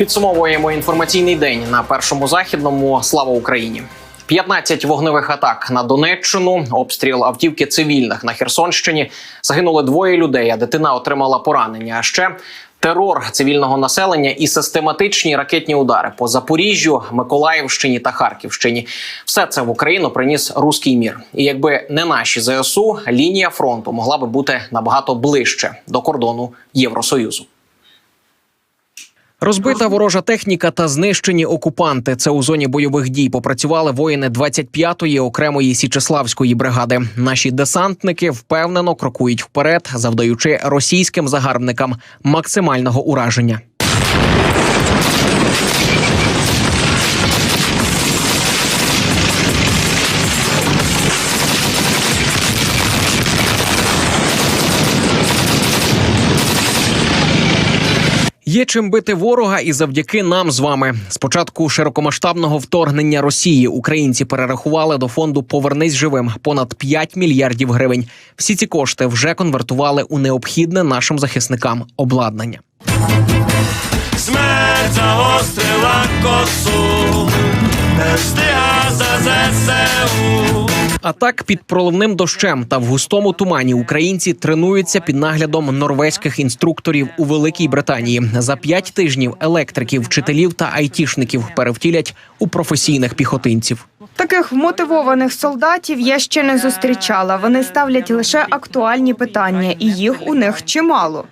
Підсумовуємо інформаційний день на першому західному. Слава Україні! 15 вогневих атак на Донеччину, обстріл автівки цивільних на Херсонщині. Загинули двоє людей, а дитина отримала поранення. А ще терор цивільного населення і систематичні ракетні удари по Запоріжжю, Миколаївщині та Харківщині. Все це в Україну приніс руський мір. І якби не наші ЗСУ, лінія фронту могла би бути набагато ближче до кордону Євросоюзу. Розбита ворожа техніка та знищені окупанти. Це у зоні бойових дій попрацювали воїни 25-ї окремої січеславської бригади. Наші десантники впевнено крокують вперед, завдаючи російським загарбникам максимального ураження. Є чим бити ворога, і завдяки нам з вами. Спочатку широкомасштабного вторгнення Росії українці перерахували до фонду Повернись живим понад 5 мільярдів гривень. Всі ці кошти вже конвертували у необхідне нашим захисникам обладнання. Смерть загострила косу, за ЗСУ. А так під проливним дощем та в густому тумані українці тренуються під наглядом норвезьких інструкторів у Великій Британії. За п'ять тижнів електриків, вчителів та айтішників перевтілять у професійних піхотинців. Таких вмотивованих солдатів я ще не зустрічала. Вони ставлять лише актуальні питання, і їх у них чимало.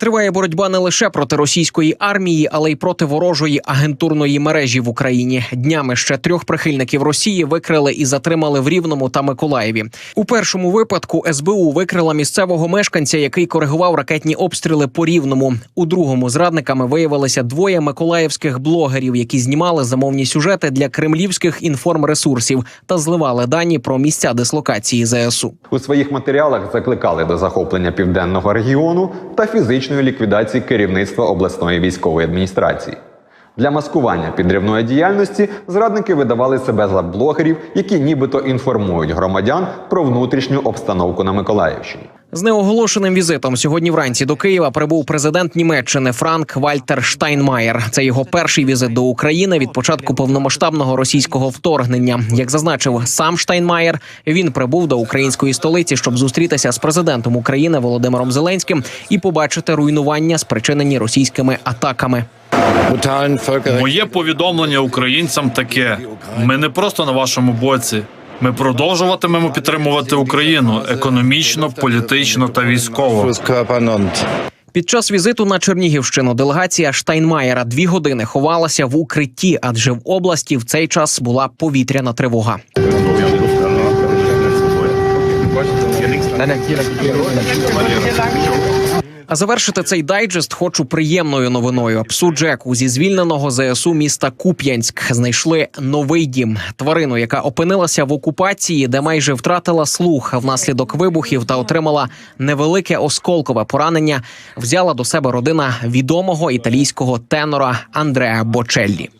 Триває боротьба не лише проти російської армії, але й проти ворожої агентурної мережі в Україні. Днями ще трьох прихильників Росії викрили і затримали в Рівному та Миколаєві. У першому випадку СБУ викрила місцевого мешканця, який коригував ракетні обстріли по рівному. У другому зрадниками виявилися двоє миколаївських блогерів, які знімали замовні сюжети для кремлівських інформресурсів та зливали дані про місця дислокації ЗСУ. У своїх матеріалах закликали до захоплення південного регіону та фізичної ліквідації керівництва обласної військової адміністрації. Для маскування підривної діяльності зрадники видавали себе за блогерів, які нібито інформують громадян про внутрішню обстановку на Миколаївщині. З неоголошеним візитом сьогодні вранці до Києва прибув президент Німеччини Франк Вальтер Штайнмаєр. Це його перший візит до України від початку повномасштабного російського вторгнення. Як зазначив сам Штайнмаєр, він прибув до української столиці, щоб зустрітися з президентом України Володимиром Зеленським і побачити руйнування, спричинені російськими атаками. Моє повідомлення українцям таке: ми не просто на вашому боці. Ми продовжуватимемо підтримувати Україну економічно, політично та військово. Під час візиту на Чернігівщину делегація Штайнмаєра дві години ховалася в укритті, адже в області в цей час була повітряна тривога. А завершити цей дайджест хочу приємною новиною. Псу Джеку зі звільненого ЗСУ міста Куп'янськ знайшли новий дім. Тварину, яка опинилася в окупації, де майже втратила слух внаслідок вибухів та отримала невелике осколкове поранення, взяла до себе родина відомого італійського тенора Андреа Бочеллі.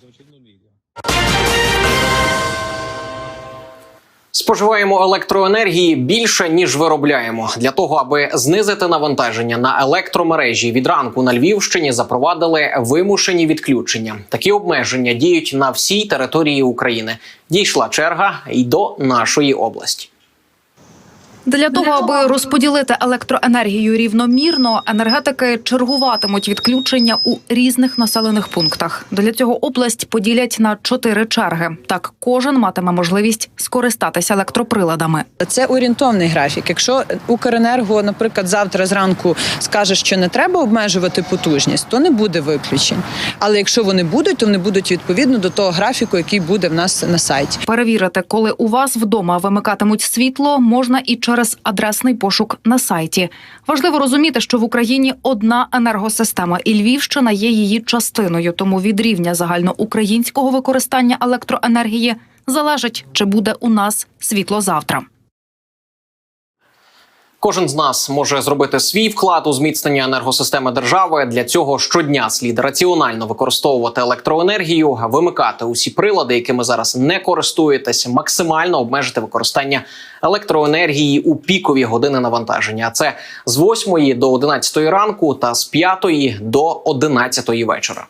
Споживаємо електроенергії більше ніж виробляємо. Для того аби знизити навантаження на електромережі від ранку на Львівщині запровадили вимушені відключення. Такі обмеження діють на всій території України. Дійшла черга й до нашої області. Для того, аби розподілити електроенергію рівномірно, енергетики чергуватимуть відключення у різних населених пунктах. Для цього область поділять на чотири черги. Так кожен матиме можливість скористатися електроприладами. Це орієнтовний графік. Якщо Укренерго, наприклад, завтра зранку скаже, що не треба обмежувати потужність, то не буде виключень. Але якщо вони будуть, то вони будуть відповідно до того графіку, який буде в нас на сайті. Перевірити, коли у вас вдома вимикатимуть світло, можна і через адресний пошук на сайті. Важливо розуміти, що в Україні одна енергосистема, і Львівщина є її частиною. Тому від рівня загальноукраїнського використання електроенергії залежить, чи буде у нас світло завтра. Кожен з нас може зробити свій вклад у зміцнення енергосистеми держави. Для цього щодня слід раціонально використовувати електроенергію, вимикати усі прилади, якими зараз не користуєтесь, максимально обмежити використання електроенергії у пікові години навантаження. А це з 8 до 11 ранку та з 5 до 11 вечора.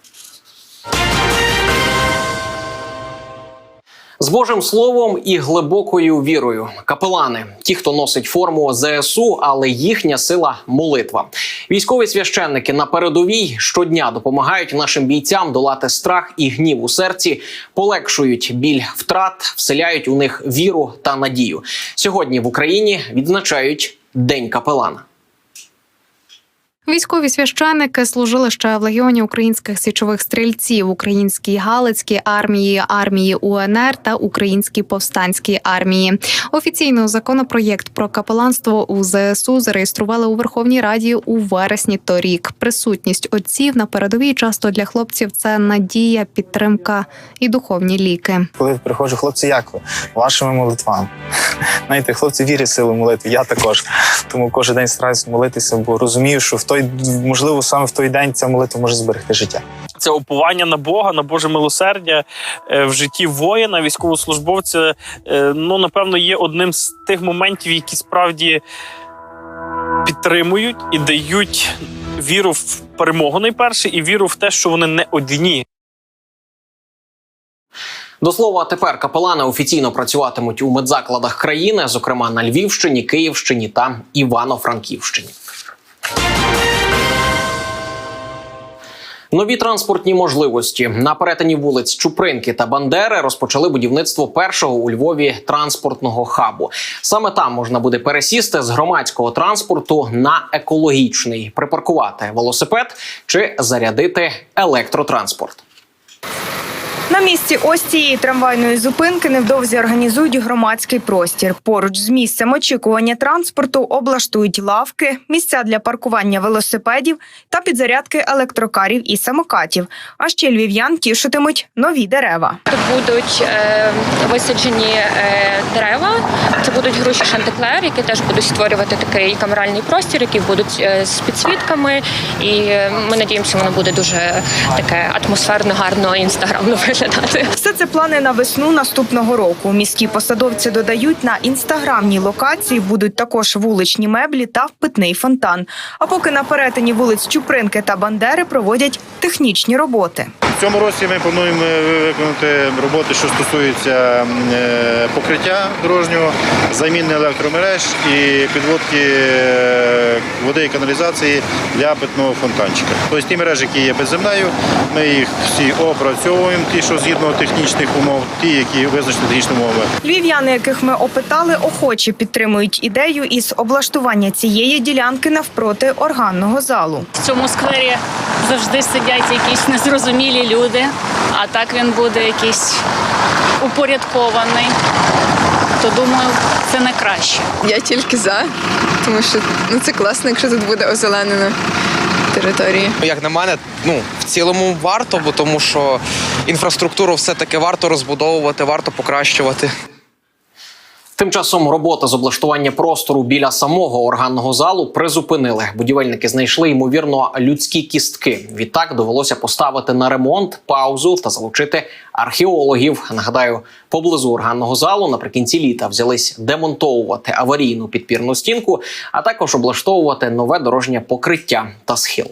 З Божим словом і глибокою вірою. Капелани, ті, хто носить форму ЗСУ, але їхня сила молитва. Військові священники на передовій щодня допомагають нашим бійцям долати страх і гнів у серці, полегшують біль втрат, вселяють у них віру та надію. Сьогодні в Україні відзначають День капелана. Військові священники служили ще в легіоні українських січових стрільців, українській галицькій армії, армії УНР та українській повстанській армії. Офіційно законопроєкт про капеланство у ЗСУ зареєстрували у Верховній Раді у вересні торік. Присутність отців на передовій часто для хлопців це надія, підтримка і духовні ліки. Коли приходжу, хлопці, як ви? Вашими молитвами. Знаєте, хлопці вірять в силу молитви, я також. Тому кожен день стараюся молитися, бо розумію, що в той, можливо, саме в той день ця молитва може зберегти життя. це уповання на Бога, на Боже милосердя е, в житті воїна, військовослужбовця. е, Ну, напевно, є одним з тих моментів, які справді підтримують і дають віру в перемогу найперше, і віру в те, що вони не одні. До слова, тепер капелани офіційно працюватимуть у медзакладах країни, зокрема на Львівщині, Київщині та Івано-Франківщині. Нові транспортні можливості на перетині вулиць Чупринки та Бандери розпочали будівництво першого у Львові транспортного хабу. Саме там можна буде пересісти з громадського транспорту на екологічний, припаркувати велосипед чи зарядити електротранспорт. На місці ось цієї трамвайної зупинки невдовзі організують громадський простір. Поруч з місцем очікування транспорту облаштують лавки, місця для паркування велосипедів та підзарядки електрокарів і самокатів. А ще львів'ян тішитимуть нові дерева. Тут будуть е, висаджені е, дерева. Це будуть груші шантеклер, які теж будуть створювати такий камеральний простір, які будуть е, з підсвітками. І е, ми надіємося, воно буде дуже таке атмосферно, гарно інстаграмно. Все це плани на весну наступного року. Міські посадовці додають, на інстаграмній локації будуть також вуличні меблі та питний фонтан. А поки на перетині вулиць Чупринки та Бандери проводять технічні роботи. В цьому році ми плануємо виконати роботи, що стосуються е, покриття дорожнього, заміни електромереж і підводки е, води і каналізації для питного фонтанчика. Тобто ті мережі, які є під землею, ми їх всі опрацьовуємо, ті, що згідно технічних умов, ті, які визначені технічні умови. Львів'яни, яких ми опитали, охоче підтримують ідею із облаштування цієї ділянки навпроти органного залу. В цьому сквері завжди сидять якісь незрозумілі люди, а так він буде якийсь упорядкований. То думаю, це не краще. Я тільки за, тому що ну це класно, якщо тут буде озеленена територія. Як на мене, ну в цілому варто, бо тому що інфраструктуру все-таки варто розбудовувати, варто покращувати. Тим часом робота з облаштування простору біля самого органного залу призупинили. Будівельники знайшли ймовірно людські кістки. Відтак довелося поставити на ремонт паузу та залучити археологів. Нагадаю, поблизу органного залу наприкінці літа взялись демонтовувати аварійну підпірну стінку, а також облаштовувати нове дорожнє покриття та схил.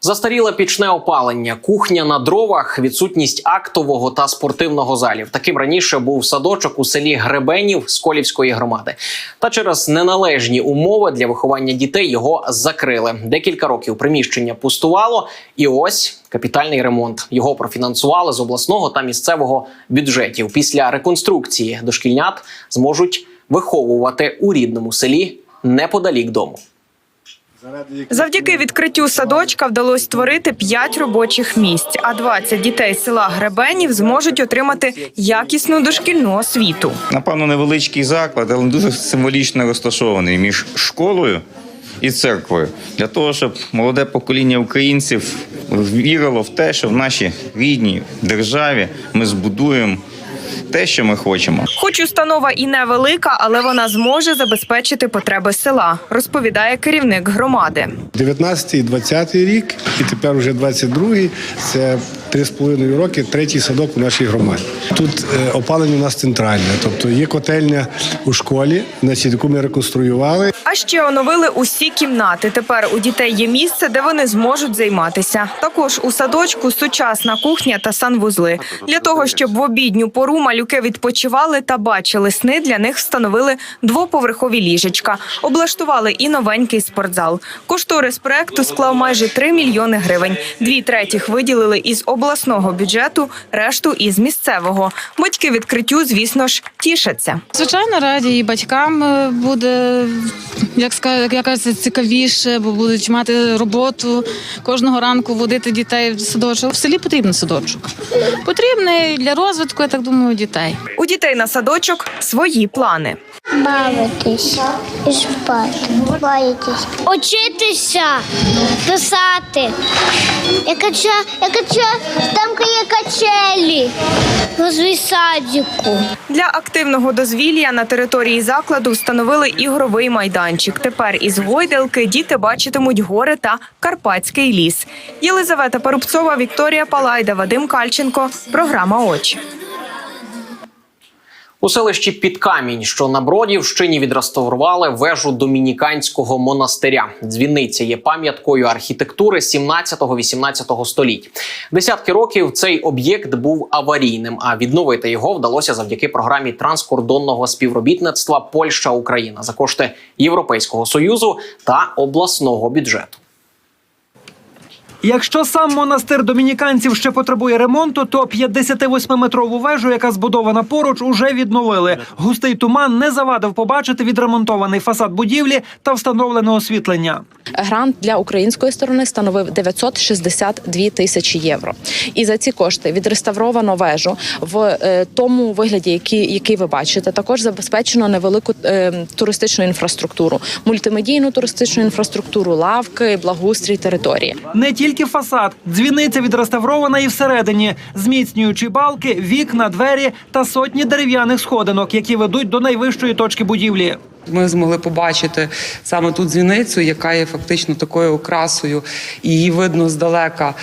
Застаріле пічне опалення, кухня на дровах, відсутність актового та спортивного залів. Таким раніше був садочок у селі Гребенів Сколівської громади. Та через неналежні умови для виховання дітей його закрили. Декілька років приміщення пустувало, і ось капітальний ремонт. Його профінансували з обласного та місцевого бюджетів. Після реконструкції дошкільнят зможуть виховувати у рідному селі неподалік дому. Завдяки відкриттю садочка вдалося створити 5 робочих місць, а 20 дітей з села Гребенів зможуть отримати якісну дошкільну освіту. Напевно, невеличкий заклад, але дуже символічно розташований між школою і церквою для того, щоб молоде покоління українців вірило в те, що в нашій рідній державі ми збудуємо те, що ми хочемо. Хоч установа і невелика, але вона зможе забезпечити потреби села, розповідає керівник громади. 19-й, 20-й рік, і тепер уже 22-й – це три з половиною роки третій садок у нашій громаді. Тут е, опалення у нас центральне, тобто є котельня у школі, значить, яку ми реконструювали. А ще оновили усі кімнати. Тепер у дітей є місце, де вони зможуть займатися. Також у садочку сучасна кухня та санвузли. Для того щоб в обідню пору малюки відпочивали та бачили сни, для них встановили двоповерхові ліжечка, облаштували і новенький спортзал. Кошторис проекту склав майже 3 мільйони гривень. Дві третіх виділили із обласного бюджету, решту із місцевого. Батьки відкриттю, звісно ж, тішаться. Звичайно, раді і батькам е, буде як якось цікавіше, бо будуть мати роботу кожного ранку водити дітей в садочок. В селі потрібен садочок. Потрібний для розвитку, я так думаю, дітей. У дітей на садочок свої плани. Бавитись спати. Бавитись. Учитися, писати. Я кача, я кача, там є качелі. Возле садику. Для активного дозвілля на території закладу встановили ігровий майданчик. Тепер із гойдалки діти бачитимуть гори та карпатський ліс. Єлизавета Парубцова, Вікторія Палайда, Вадим Кальченко. Програма очі. У селищі Підкамінь, що на Бродівщині, відреставрували вежу домініканського монастиря. Дзвіниця є пам'яткою архітектури 17-18 століть. Десятки років цей об'єкт був аварійним, а відновити його вдалося завдяки програмі транскордонного співробітництва Польща Україна за кошти Європейського союзу та обласного бюджету. Якщо сам монастир домініканців ще потребує ремонту, то 58-метрову вежу, яка збудована поруч, уже відновили. Густий туман не завадив побачити відремонтований фасад будівлі та встановлене освітлення. Грант для української сторони становив 962 тисячі євро. І за ці кошти відреставровано вежу в е, тому вигляді, який, який ви бачите. Також забезпечено невелику е, туристичну інфраструктуру, мультимедійну туристичну інфраструктуру, лавки, благоустрій території. Не тільки фасад, дзвіниця відреставрована і всередині, зміцнюючи балки, вікна, двері та сотні дерев'яних сходинок, які ведуть до найвищої точки будівлі. Ми змогли побачити саме ту дзвіницю, яка є фактично такою окрасою, і її видно здалека.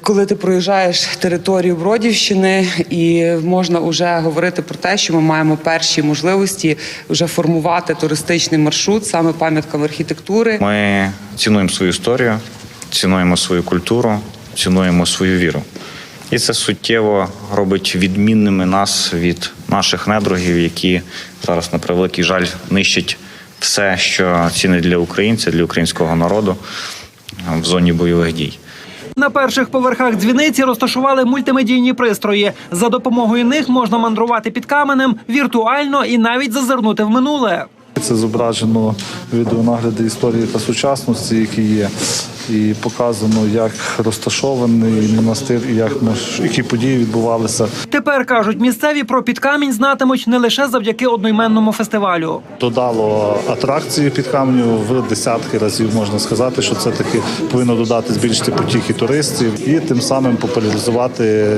Коли ти проїжджаєш територію Бродівщини, і можна вже говорити про те, що ми маємо перші можливості вже формувати туристичний маршрут саме пам'ятками архітектури. Ми цінуємо свою історію, цінуємо свою культуру, цінуємо свою віру. І це суттєво робить відмінними нас від наших недругів, які зараз на превеликий жаль нищать все, що цінне для українця, для українського народу в зоні бойових дій. На перших поверхах дзвіниці розташували мультимедійні пристрої. За допомогою них можна мандрувати під каменем віртуально і навіть зазирнути в минуле. Це зображено відеонагляди історії та сучасності, які є, і показано, як розташований монастир і як мож- які події відбувалися. Тепер кажуть, місцеві про підкамінь знатимуть не лише завдяки одноіменному фестивалю. Додало атракції під камню в десятки разів. Можна сказати, що це таки повинно додати збільшити потіки туристів і тим самим популяризувати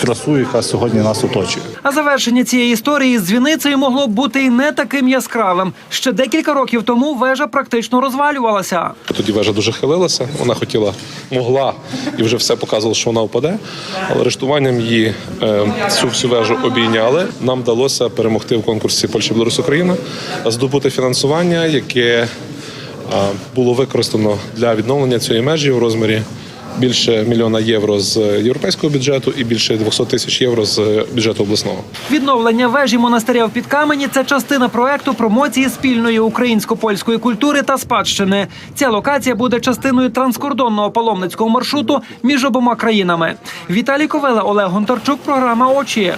красу, яка сьогодні нас оточує. А завершення цієї історії з дзвіницею могло б бути і не таким яскравим. Ще декілька років тому вежа практично розвалювалася. Тоді вежа дуже хилилася. Вона хотіла, могла і вже все показувало, що вона впаде. Але арештуванням її е, цю всю вежу обійняли. Нам вдалося перемогти в конкурсі Польща Білорусь Україна, здобути фінансування, яке е, було використано для відновлення цієї межі у розмірі. Більше мільйона євро з європейського бюджету і більше 200 тисяч євро з бюджету обласного. Відновлення вежі монастиря в Підкамені – це частина проекту промоції спільної українсько-польської культури та спадщини. Ця локація буде частиною транскордонного паломницького маршруту між обома країнами. Віталій Ковела, Олег Гонтарчук. Програма Очі.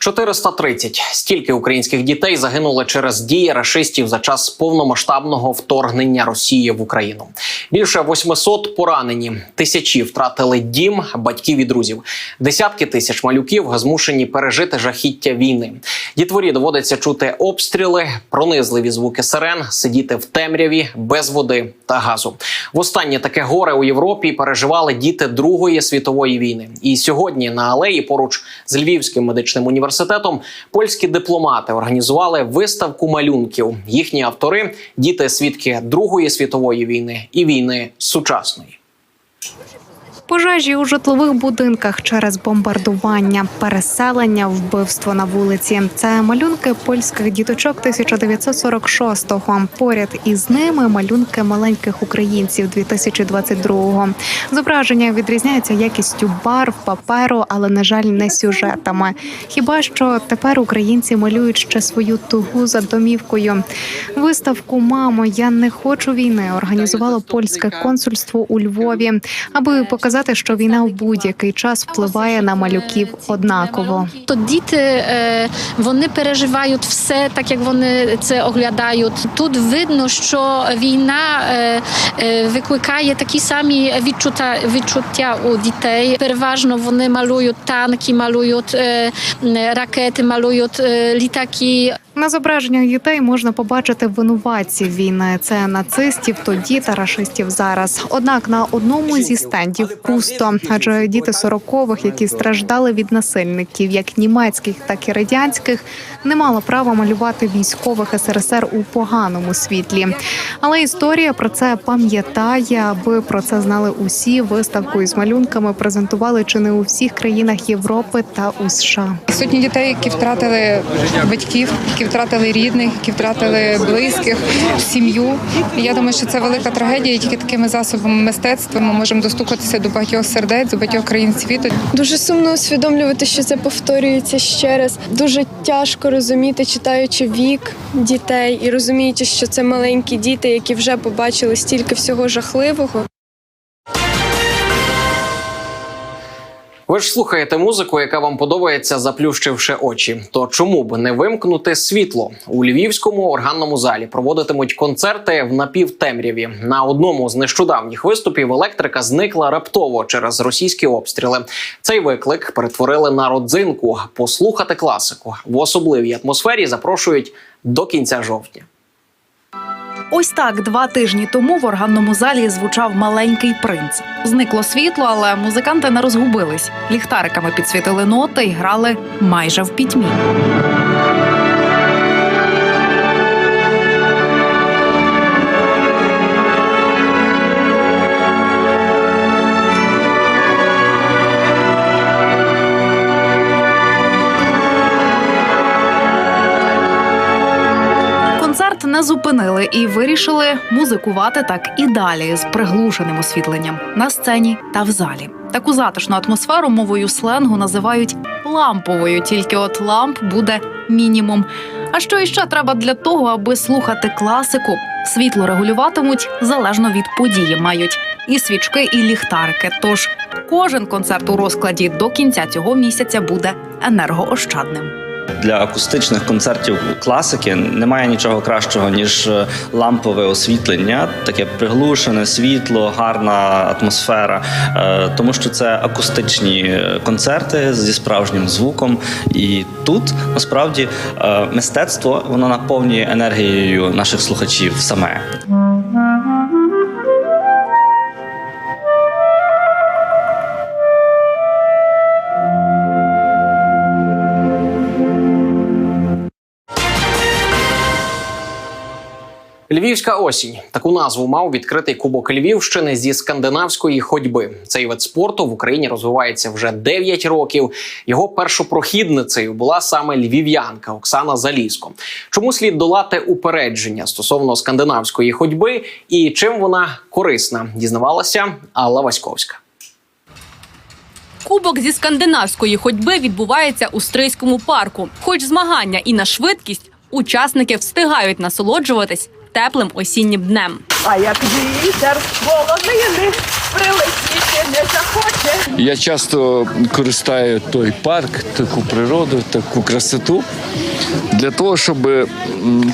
430. Стільки українських дітей загинули через дії рашистів за час повномасштабного вторгнення Росії в Україну. Більше 800 поранені, тисячі втратили дім, батьків і друзів. Десятки тисяч малюків змушені пережити жахіття війни. Дітворі доводиться чути обстріли, пронизливі звуки сирен, сидіти в темряві без води та газу. Востаннє таке горе у Європі переживали діти Другої світової війни. І сьогодні на алеї поруч з Львівським медичним університетом польські дипломати організували виставку малюнків. Їхні автори діти свідки Другої світової війни і війни сучасної. Пожежі у житлових будинках через бомбардування, переселення, вбивство на вулиці. Це малюнки польських діточок 1946-го. Поряд із ними малюнки маленьких українців 2022-го. Зображення відрізняються якістю барв, паперу, але на жаль, не сюжетами. Хіба що тепер українці малюють ще свою тугу за домівкою. Виставку Мамо, я не хочу війни організувало польське консульство у Львові, аби показати, що війна в будь-який час впливає на малюків однаково. То діти е, вони переживають все так, як вони це оглядають. Тут видно, що війна е, е, викликає такі самі відчуття, відчуття у дітей. Переважно вони малюють танки, малюють ракети, малюють літаки. На зображеннях дітей можна побачити винуватців війни. Це нацистів тоді та рашистів зараз. Однак на одному зі стендів пусто, адже діти сорокових, які страждали від насильників, як німецьких, так і радянських, не мали права малювати військових СРСР у поганому світлі. Але історія про це пам'ятає, аби про це знали усі. Виставку із малюнками презентували чи не у всіх країнах Європи та у США. Сотні дітей, які втратили батьків, які втратили рідних, які втратили близьких, сім'ю. І я думаю, що це велика трагедія. І тільки такими засобами мистецтва ми можемо достукатися до багатьох сердець, до багатьох країн світу. Дуже сумно усвідомлювати, що це повторюється ще раз. Дуже тяжко розуміти, читаючи вік дітей і розуміючи, що це маленькі діти, які вже побачили стільки всього жахливого. Ви ж слухаєте музику, яка вам подобається, заплющивши очі. То чому б не вимкнути світло у львівському органному залі? Проводитимуть концерти в напівтемряві. На одному з нещодавніх виступів електрика зникла раптово через російські обстріли. Цей виклик перетворили на родзинку. Послухати класику в особливій атмосфері запрошують до кінця жовтня. Ось так два тижні тому в органному залі звучав маленький принц. Зникло світло, але музиканти не розгубились. Ліхтариками підсвітили ноти і грали майже в пітьмі. Не зупинили і вирішили музикувати так і далі з приглушеним освітленням на сцені та в залі. Таку затишну атмосферу мовою сленгу називають ламповою, тільки от ламп буде мінімум. А що іще треба для того, аби слухати класику? Світло регулюватимуть залежно від події. Мають і свічки, і ліхтарики. Тож кожен концерт у розкладі до кінця цього місяця буде енергоощадним. Для акустичних концертів класики немає нічого кращого ніж е, лампове освітлення, таке приглушене світло, гарна атмосфера, е, тому що це акустичні е, концерти зі справжнім звуком. І тут насправді мистецтво воно наповнює енергією наших слухачів саме. Львівська осінь таку назву мав відкритий кубок Львівщини зі скандинавської ходьби. Цей вид спорту в Україні розвивається вже 9 років. Його першопрохідницею була саме львів'янка Оксана Залізко. Чому слід долати упередження стосовно скандинавської ходьби і чим вона корисна? Дізнавалася Алла Васьковська. Кубок зі скандинавської ходьби відбувається у Стрийському парку. Хоч змагання і на швидкість, учасники встигають насолоджуватись теплим осіннім днем. А як вітер полонини прилетіти не захоче. Я часто користаю той парк, таку природу, таку красоту для того, щоб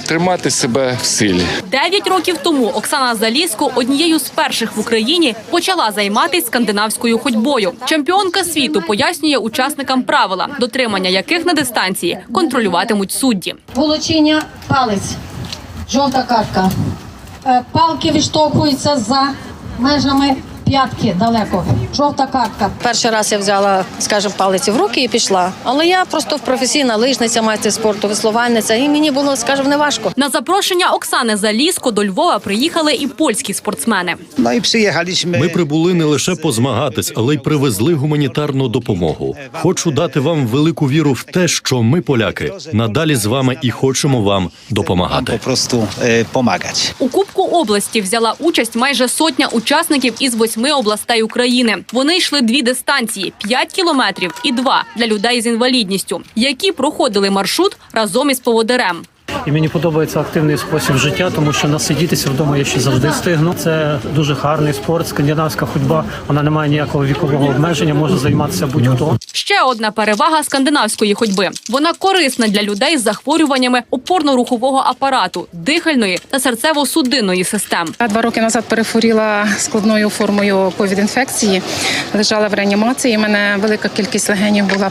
тримати себе в силі. Дев'ять років тому Оксана Залізко однією з перших в Україні почала займатися скандинавською ходьбою. Чемпіонка світу пояснює учасникам правила, дотримання яких на дистанції контролюватимуть судді. Волочіння палець. Жовта картка. Е, Палки відштовхуються за межами П'ятки далеко. Жовта картка. Перший раз я взяла, скажімо, палиці в руки і пішла. Але я просто професійна лижниця, майстер спорту, веслувальниця, і мені було, скажімо, не важко. На запрошення Оксани Заліско до Львова приїхали і польські спортсмени. Ми прибули не лише позмагатись, але й привезли гуманітарну допомогу. Хочу дати вам велику віру в те, що ми, поляки, надалі з вами і хочемо вам допомагати. prostu e. У Кубку області взяла участь майже сотня учасників із восьми областей України. Вони йшли дві дистанції: 5 кілометрів і два для людей з інвалідністю, які проходили маршрут разом із поводирем. І мені подобається активний спосіб життя, тому що насидітися вдома я ще завжди встигну. Це дуже гарний спорт, скандинавська ходьба. Вона не має ніякого вікового обмеження, може займатися будь-хто. Ще одна перевага скандинавської ходьби. Вона корисна для людей з захворюваннями опорно-рухового апарату, дихальної та серцево-судинної систем. Два роки назад перехворіла складною формою ковід-інфекції, лежала в реанімації. У мене велика кількість легенів була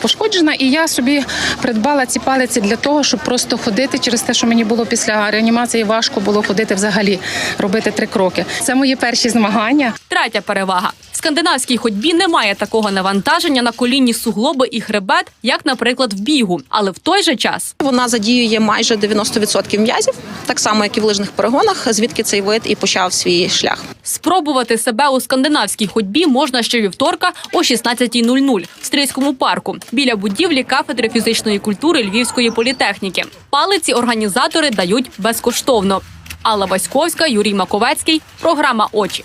пошкоджена, і я собі придбала ці палиці для того, щоб просто ходити через те, що мені було після реанімації важко було ходити взагалі, робити три кроки. Це мої перші змагання. Третя перевага. В скандинавській ходьбі немає такого навантаження на колінні суглоби і хребет, як, наприклад, в бігу. Але в той же час Вона задіює майже 90% м'язів, так само як і в лижних перегонах, звідки цей вид і почав свій шлях. спробувати себе у скандинавській ходьбі можна ще вівторка о 16.00 в Стрийському парку біля будівлі кафедри фізичної культури Львівської політехніки. Палиці організатори дають безкоштовно. Алла Васьковська, Юрій Маковецький. Програма Очі.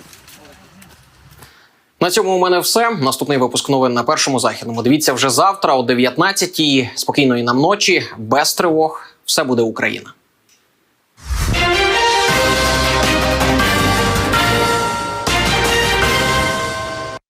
На цьому у мене все. Наступний випуск новин на першому західному. Дивіться вже завтра, о 19-й. Спокійної нам ночі, без тривог. Все буде Україна.